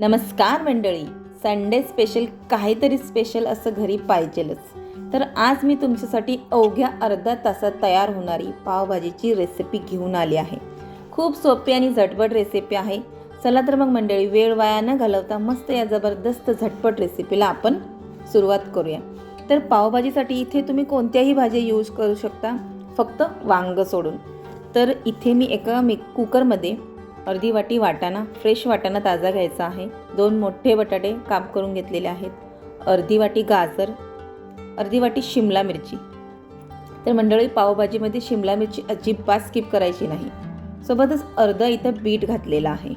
नमस्कार मंडळी. Sunday special काहीतरी स्पेशल असं घरी पाहिजेलच. तर आज मी तुमच्यासाठी अवघ्या अर्धा तासात तयार होणारी पावभाजीची रेसिपी घेऊन आली आहे. खूप सोपी आणि झटपट रेसिपी आहे. चला तर मग मंडळी वेळ वाया न घालवता मस्त या जबरदस्त झटपट रेसिपीला आपण सुरुवात करूया. तर पावभाजीसाठी इथे तुम्ही कोणत्याही भाज्या यूज करू शकता. फक्त वांग सोडून. तर इथे मी एका मी कुकरमध्ये अर्धी वाटी वाटाणा फ्रेश वाटाणा ताजा घ्यायचा आहे. दोन मोठे बटाटे काप करून घेतलेले आहेत. अर्धी वाटी गाजर अर्धी वाटी शिमला मिरची. तर मंडळी पावभाजीमध्ये शिमला मिरची अजिबात स्किप करायची नाही. सोबतच अर्ध इथं बीट घातलेलं आहे.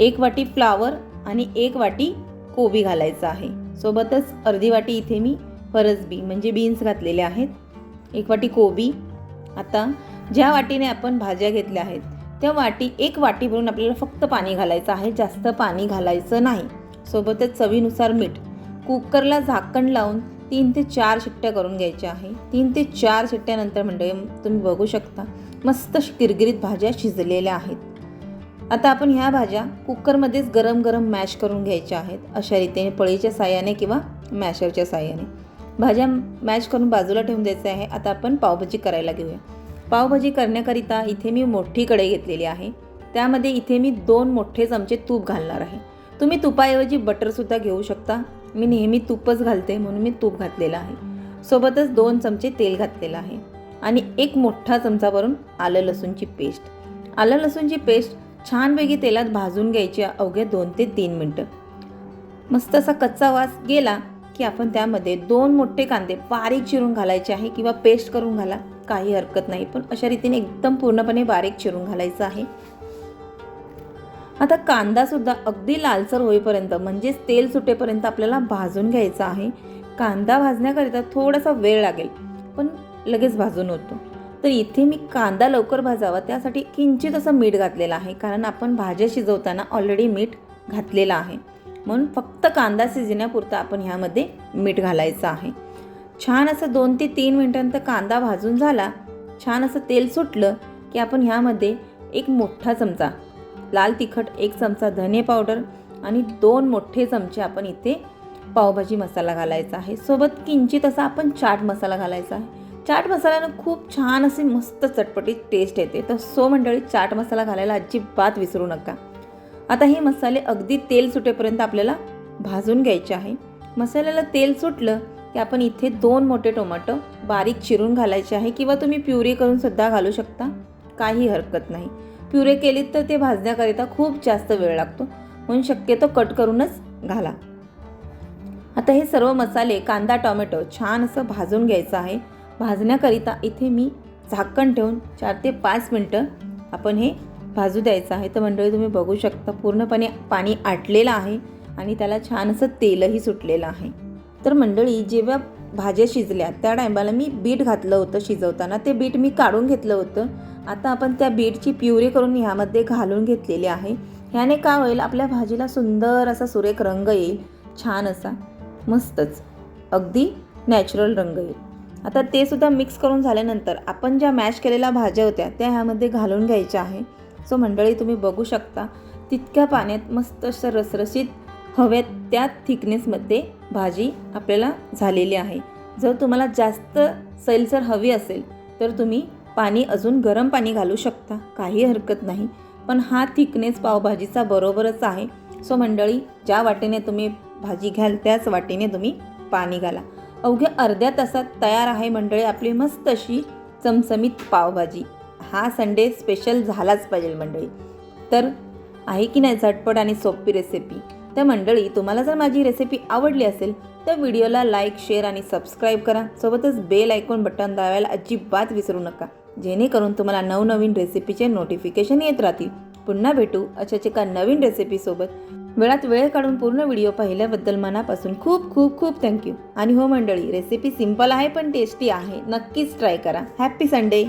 एक वाटी फ्लावर आणि एक वाटी कोबी घालायचं आहे. सोबतच अर्धी वाटी इथे मी फरसबी म्हणजे बीन्स घातलेले आहेत. एक वाटी कोबी. आता ज्या वाटीने आपण भाज्या घेतल्या आहेत त्या वाटी एक वाटी भरून आपल्याला फक्त पाणी घालायचं आहे जास्त पाणी घालायचं नाही. सोबतच चवीनुसार मीठ. कुकरला झाकण लावून तीन ते चार शिट्ट्या करून घ्यायच्या आहे. तीन ते चार शिट्ट्यानंतर म्हणजे तुम्ही बघू शकता मस्त किरगिरीत भाज्या शिजलेल्या आहेत. आता आपण ह्या भाज्या कुकरमध्येच गरम गरम मॅश करून घ्यायच्या आहेत अशा रीतीने पळीच्या साह्याने किंवा मॅशरच्या साह्याने. भाज्या मॅश करून बाजूला ठेवून द्यायचे आहे. आता आपण पावभाजी करायला घेऊया. पावभाजी करण्याकरिता इथे मी मोठी कढई घेतलेली आहे. त्यामध्ये इथे मी दोन मोठे चमचे तूप घालणार आहे. तुम्ही तुपाऐवजी बटरसुद्धा घेऊ शकता. मी नेहमी तूपच घालते म्हणून मी तूप घातलेलं आहे. सोबतच दोन चमचे तेल घातलेलं आहे. आणि एक मोठा चमचा भरून आलं लसूणची पेस्ट आलं लसूणची पेस्ट छानपैकी तेलात भाजून घ्यायची अवघ्या दोन ते तीन मिनटं. मस्त असा कच्चा वास गेला की आपण त्यामध्ये दोन मोठे कांदे बारीक चिरून घालायचे आहे किंवा पेस्ट करून घाला. काही हरकत नाही पण अशा रीतीने एकदम पूर्णपणे बारीक चिरून घालायचं आहे. आता कांदासुद्धा अगदी लालसर होईपर्यंत म्हणजेच तेल सुटेपर्यंत आपल्याला भाजून घ्यायचा आहे. कांदा भाजण्याकरिता थोडासा वेळ लागेल पण लगेच भाजून होतो तर इथे मी कांदा लवकर भाजावा त्यासाठी किंचित असं मीठ घातलेलं आहे कारण आपण भाज्या शिजवताना ऑलरेडी मीठ घातलेलं आहे. म्हणून फक्त कांदा शिजण्यापुरता आपण ह्यामध्ये मीठ घालायचं आहे. छान असं दोन ते तीन मिनटांत कांदा भाजून झाला. छान असं तेल सुटलं की आपण ह्यामध्ये एक मोठा चमचा लाल तिखट एक चमचा धने पावडर आणि दोन मोठे चमचे आपण इथे पावभाजी मसाला घालायचा आहे. सोबत किंचित असा आपण चाट मसाला घालायचा आहे. चाट मसाल्यानं खूप छान असे मस्त चटपटीत टेस्ट येते. तर सो मंडळी चाट मसाला घालायला अजिबात विसरू नका. आता हे मसाले अगदी तेल सुटेपर्यंत आपल्याला भाजून घ्यायचे आहे. मसाल्याला तेल सुटलं की आपण इथे दोन मोठे टोमॅटो बारीक चिरून घालायचे आहे किंवा तुम्ही प्युरी करून सुद्धा घालू शकता. काही हरकत नाही. प्युरे केलीत तर ते भाजण्याकरिता खूप जास्त वेळ लागतो. म्हणून शक्यतो कट करूनच घाला. आता हे सर्व मसाले कांदा टोमॅटो छान असं भाजून घ्यायचं आहे. भाजण्याकरिता इथे मी झाकण ठेवून चार ते पाच मिनटं आपण हे भाजू द्यायचं आहे. तर मंडळी तुम्ही बघू शकता पूर्णपणे पाणी आटलेलं आहे आणि त्याला छान असं तेलही सुटलेलं आहे. तर मंडळी जेव्हा भाज्या शिजल्या त्या टायमाला मी बीट घातलं होतं शिजवताना. ते बीट मी काढून घेतलं होतं. आता आपण त्या बीटची प्युरी करून ह्यामध्ये घालून घेतलेली आहे. ह्याने काय होईल आपल्या भाजीला सुंदर असा सुरेख रंग येईल. छान असा मस्तच. अगदी नॅचरल रंग येईल. आता ते सुद्धा मिक्स करून झाल्यानंतर आपण ज्या मॅश केलेल्या भाज्या होत्या त्या ह्यामध्ये घालून घ्यायच्या आहे. सो मंडळी तुम्ही बघू शकता तितक्या पाण्यात मस्त असं रसरशीत हव्यात त्या थिकनेसमध्ये भाजी आपल्याला झालेली आहे. जर तुम्हाला जास्त सैलसर हवी असेल तर तुम्ही पाणी अजून गरम पाणी घालू शकता. काही हरकत नाही. पण हा थिकनेस पावभाजीचा बरोबरच आहे. सो मंडळी ज्या वाटेने तुम्ही भाजी घ्याल त्याच वाटेने तुम्ही पाणी घाला. अवघ्या अर्ध्या तासात तयार आहे मंडळी आपली मस्त अशी चमचमीत पावभाजी. हा संडे स्पेशल झालाच पाहिजे मंडळी. तर आहे की नाही झटपट आणि सोपी रेसिपी त्या मंडळी तुम्हाला जर माझी रेसिपी आवडली असेल तर व्हिडिओला लाईक शेअर आणि सबस्क्राईब करा. सोबतच बेल ऐकून बटन दाबायला अजिबात विसरू नका. जेणेकरून तुम्हाला नवनवीन रेसिपीचे नोटिफिकेशन येत राहतील. पुन्हा भेटू अशाच एका नवीन रेसिपीसोबत वेळात वेळ काढून पूर्ण व्हिडिओ पाहिल्याबद्दल मनापासून खूप खूप खूप थँक्यू आणि हो मंडळी रेसिपी सिंपल आहे पण टेस्टी आहे. नक्कीच ट्राय करा. Happy Sunday